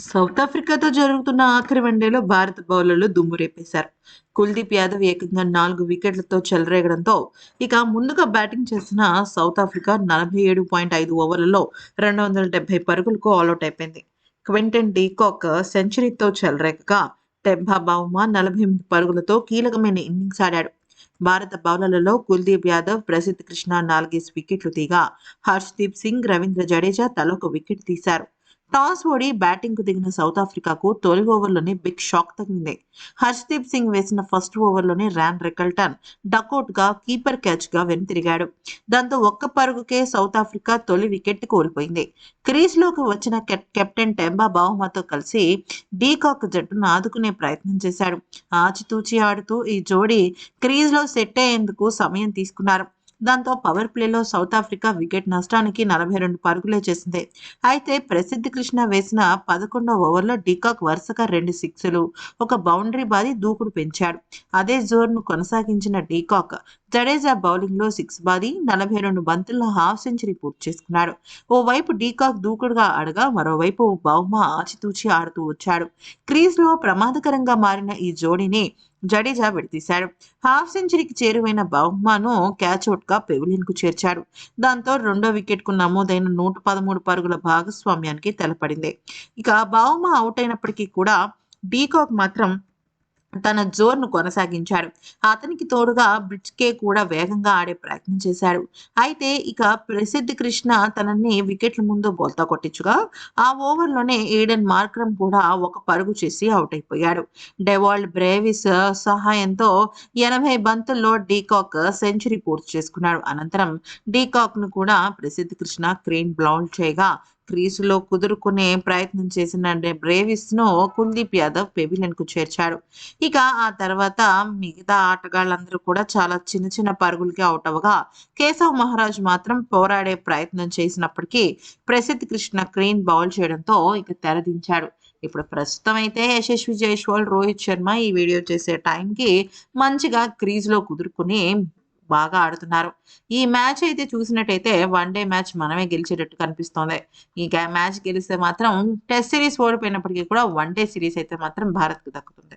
South ఆఫ్రికాతో జరుగుతున్న ఆఖరి వన్డేలో భారత బౌలర్లు దుమ్ము రేపేశారు. కుల్దీప్ యాదవ్ ఏకంగా నాలుగు వికెట్లతో చెలరేగడంతో ఇక ముందుగా బ్యాటింగ్ చేసిన సౌత్ ఆఫ్రికా నలభై ఏడు పాయింట్ ఐదు ఓవర్లలో రెండు వందల డెబ్బై పరుగులకు ఆల్అౌట్ అయిపోయింది. క్వింటన్ డీకాక్ సెంచరీతో చెలరేగగా టెంబా బావుమా నలభై ఎనిమిది పరుగులతో కీలకమైన ఇన్నింగ్స్ ఆడాడు. భారత బౌలర్లలో కుల్దీప్ యాదవ్ ప్రసిద్ధ్ కృష్ణ నాలుగేసి వికెట్లు తీగా హర్షదీప్ సింగ్ రవీంద్ర జడేజా తలొక వికెట్ తీశారు. టాస్ ఓడి బ్యాటింగ్కు దిగిన సౌత్ ఆఫ్రికాకు తొలి ఓవర్లోనే బిగ్ షాక్ తగిలింది. హర్షదీప్ సింగ్ వేసిన ఫస్ట్ ఓవర్లోనే ర్యాన్ రెకల్టన్ డకౌట్గా కీపర్ క్యాచ్గా వెనుతిరిగాడు దాంతో ఒక్క పరుగుకే సౌత్ ఆఫ్రికా తొలి వికెట్ కోల్పోయింది. క్రీజ్లోకి వచ్చిన కెప్టెన్ టెంబా బావుమాతో కలిసి డీకాక్ జట్టును ఆదుకునే ప్రయత్నం చేశాడు. ఆచితూచి ఆడుతూ ఈ జోడీ క్రీజ్లో సెట్ అయ్యేందుకు సమయం తీసుకున్నారు. దాంతో పవర్ ప్లేలో సౌత్ ఆఫ్రికా వికెట్ నష్టానికి నలభై రెండు పరుగులే చేసింది. అయితే ప్రసిద్ధి కృష్ణ వేసిన పదకొండో ఓవర్లో డికాక్ వరుసగా రెండు సిక్స్లు ఒక బౌండరీ బాది దూకుడు పెంచాడు. అదే జోర్ను కొనసాగించిన డీకాక్ జడేజా బౌలింగ్లో సిక్స్ బాది నలభై రెండు బంతుల్లో హాఫ్ సెంచరీ పూర్తి చేసుకున్నాడు. ఓవైపు డీకాక్ దూకుడుగా ఆడగా మరోవైపు బౌమా ఆచితూచి ఆడుతూ వచ్చాడు. క్రీజ్లో ప్రమాదకరంగా మారిన ఈ జోడీని జడేజా విడతీశాడు హాఫ్ సెంచరీకి చేరువైన బౌమాను క్యాచ్అవుట్గా పెవిలియన్కు చేర్చాడు. దాంతో రెండో వికెట్కు నమోదైన నూట పదమూడు పరుగుల భాగస్వామ్యానికి తెలపడింది. ఇక బౌమా అవుట్ అయినప్పటికీ కూడా డీకాక్ మాత్రం తన జోర్ను కొనసాగించాడు. అతనికి తోడుగా బ్రిట్కే కూడా వేగంగా ఆడే ప్రయత్నం చేశాడు. అయితే ఇక ప్రసిద్ధి కృష్ణ తనని వికెట్ల ముందు బోల్తా కొట్టించుగా ఆ ఓవర్లోనే ఏడెన్ మార్క్రమ్ కూడా ఒక పరుగు చేసి అవుట్ అయిపోయాడు. డెవాల్డ్ బ్రేవిస్ సహాయంతో ఎనభై బంతుల్లో డీకాక్ సెంచరీ పూర్తి చేసుకున్నాడు. అనంతరం డీకాక్ను కూడా ప్రసిద్ధి కృష్ణ క్రీన్ బ్లౌండ్ చేయగా క్రీజులో కుదురుకునే ప్రయత్నం చేసిన బ్రేవిస్ను కుల్దీప్ యాదవ్ పెవిలియన్కు చేర్చాడు. ఇక ఆ తర్వాత మిగతా ఆటగాళ్ళందరూ కూడా చాలా చిన్న చిన్న పరుగులకి అవుట్ అవ్వగా కేశవ్ మహారాజ్ మాత్రం పోరాడే ప్రయత్నం చేసినప్పటికీ ప్రసిద్ధ్ కృష్ణ క్రీన్ బౌల్ చేయడంతో ఇక తెరదించాడు. ఇప్పుడు ప్రస్తుతం అయితే యశస్వి జైస్వాల్ రోహిత్ శర్మ ఈ వీడియో చేసే టైంకి మంచిగా క్రీజ్లో కుదురుకుని బాగా ఆడుతున్నారు. ఈ మ్యాచ్ అయితే చూసినట్టయితే వన్ డే మ్యాచ్ మనమే గెలిచేటట్టు కనిపిస్తోంది. ఈ మ్యాచ్ గెలిస్తే మాత్రం టెస్ట్ సిరీస్ ఓడిపోయినప్పటికీ కూడా వన్ డే సిరీస్ అయితే మాత్రం భారత్కు దక్కుతుంది.